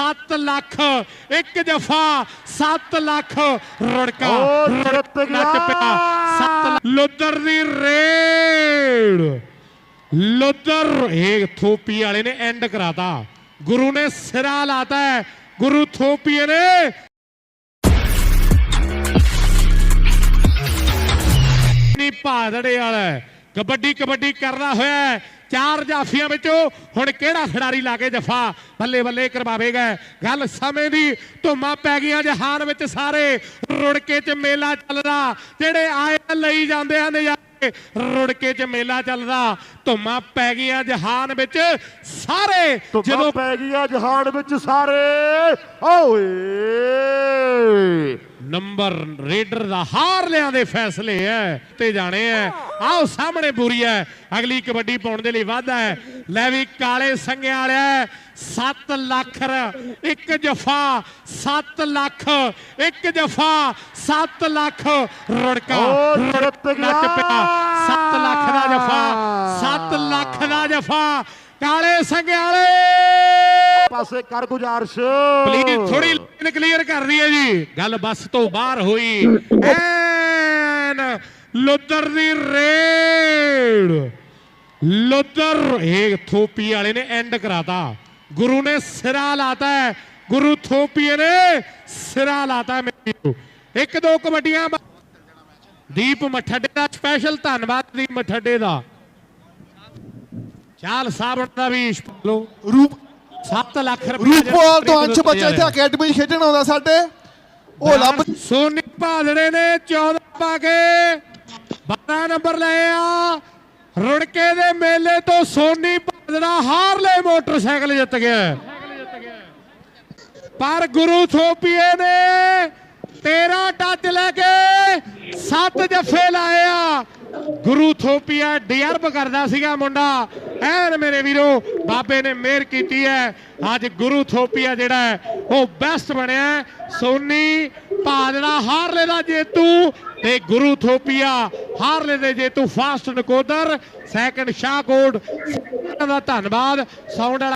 7 ਲੱਖ ਇੱਕ ਜਫਾ 7 ਲੱਖ ਰੁੜਕਾ ਰੁੜਕਾ ਗਿਆ। ਪਿਆ 7 ਲੁੱਦਰ ਦੀ ਰੇਡ ਲੁੱਦਰ ਇਹ ਥੋਪੀ ਵਾਲੇ ਨੇ ਐਂਡ ਕਰਾਤਾ ਗੁਰੂ ਨੇ ਸਿਰਾ ਲਾਤਾ ਹੈ ਗੁਰੂ ਥੋਪੀਏ ਨੇ ਨੀ ਭਾਦੜੇ ਵਾਲਾ। ਕਬੱਡੀ ਕਬੱਡੀ ਕਰਦਾ ਹੋਇਆ। ਚਾਰ ਜਾਫੀਆਂ ਵਿੱਚੋਂ ਹੁਣ ਕਿਹੜਾ ਖਿਡਾਰੀ ਲਾ ਕੇ ਜਫਾ? ਬੱਲੇ ਬੱਲੇ ਕਰਵਾਵੇਗਾ। ਗੱਲ ਸਮੇਂ ਦੀ ਧੁੰਮਾਂ ਪੈ ਗਈਆਂ ਜਹਾਨ ਵਿੱਚ ਸਾਰੇ। ਰੁੜਕੇ 'ਚ ਮੇਲਾ ਚੱਲਦਾ। ਜਿਹੜੇ ਆਏ ਲਈ ਜਾਂਦੇ ਆ ਨਜ਼ਾਰੇ ਰੁੜਕੇ 'ਚ ਮੇਲਾ ਚੱਲਦਾ। ਧੁੰਮਾਂ ਪੈ ਗਈਆਂ ਜਹਾਨ ਵਿੱਚ ਸਾਰੇ। ਜਦੋਂ ਜਦੋਂ ਪੈ ਗਈਆਂ ਜਹਾਨ ਵਿੱਚ ਸਾਰੇ। ਓਏ। ਨੰਬਰ ਰੇਡਰ ਦਾ ਹਾਰ ਲਿਆਂ ਦੇ ਫੈਸਲੇ ਐ ਤੇ ਜਾਣੇ ਐ। ਆਓ ਸਾਹਮਣੇ ਪੂਰੀ ਐ। ਅਗਲੀ ਕਬੱਡੀ ਪਾਉਣ ਦੇ ਲਈ ਵਾਧਾ ਹੈ ਲੈ ਵੀ ਕਾਲੇ ਸੰਗਿਆ ਵਾਲਿਆ 7 ਲੱਖ ਇੱਕ ਜਫਾ 7 ਲੱਖ ਇੱਕ ਜਫਾ 7 ਲੱਖ ਰੁੜਕਾ। ਨੱਚ ਪਿਆ। ਗਿਆ। 7 ਲੱਖ ਦਾ ਜਫਾ 7 ਲੱਖ ਦਾ ਜਫਾ। ਕਾਲੇ ਸੰਗਿਆ ਵਾਲੇ! ਪਾਸੇ ਕਰ ਗੁਜ਼ਾਰਿਸ਼। ਪਲੀਜ਼ ਥੋੜੀ ਲਾਈਨ ਕਲੀਅਰ ਕਰ ਦਈਏ ਜੀ। ਗੱਲ ਬੱਸ ਤੋਂ ਬਾਹਰ ਹੋਈ। ਐਨ ਲੁੱਦਰ ਦੀ ਰੇਡ। ਲੁੱਦਰ ਇਹ ਥੋਪੀ ਵਾਲੇ ਨੇ ਐਂਡ ਕਰਾਤਾ। ਗੁਰੂ ਨੇ ਸਿਰਾ ਲਾਤਾ ਹੈ। ਗੁਰੂ ਥੋਪੀਏ ਨੇ ਸਿਰਾ ਲਾਤਾ ਹੈ ਇੱਕ ਦੋ ਕਬੱਡੀਆਂ ਦੀਪ ਮਠੱਡੇ ਦਾ ਸਪੈਸ਼ਲ ਧੰਨਵਾਦ ਦੀਪ ਮਠੱਡੇ ਦਾ। ਚਾਲ ਸਾਬਣ ਦਾ ਵੀ ਲੋ ਰੂਪ 7 ਲੱਖ ਰੁਪਏ ਰੂਪਵਾਲ ਤੋਂ ਅੰਸ਼ ਬੱਚਾ ਇੱਥੇ ਅਕੈਡਮੀ ਖੇਡਣ ਆਉਂਦਾ ਸਾਡੇ। ਉਹ ਲੱਭ ਸੋਨੀ ਭਾਦੜੇ ਨੇ 14 ਪਾ ਕੇ। 12 ਨੰਬਰ ਲਏ ਆ। ਰੁੜਕੇ ਦੇ ਮੇਲੇ ਤੋਂ ਸੋਨੀ ਭਾਦੜਾ ਹਾਰਲੇ ਮੋਟਰਸਾਈਕਲ ਜਿੱਤ ਗਿਆ। ਪਰ ਗੁਰੂ ਥੋਪੀਏ ਨੇ 13 ਟੱਚ ਲੈ ਕੇ 7 ਜੱਫੇ ਲਾਏ ਆ। ਗੁਰੂ ਥੋਪੀਆ ਡਿਅਰਬ ਕਰਦਾ ਸੀਗਾ ਮੁੰਡਾ। ਐਨ ਮੇਰੇ ਵੀਰੋ, ਬਾਬੇ ਨੇ ਮਿਹਰ ਕੀਤੀ ਹੈ ਅੱਜ ਗੁਰੂ ਥੋਪੀਆ ਜਿਹੜਾ ਉਹ ਬੈਸਟ ਬਣਿਆ ਸੋਨੀ ਭਾਦੜਾ ਹਾਰਲੇ ਦਾ ਜੇਤੂ ਤੇ ਗੁਰੂ ਥੋਪੀਆ ਹਾਰਲੇ ਦੇ ਜੇਤੂ ਫਾਸਟ ਨਕੋਦਰ ਸੈਕੰਡ ਸ਼ਾਹਕੋਟ। ਦਾ ਧੰਨਵਾਦ। ਸਾਊਂਡ ਵਾਲਾ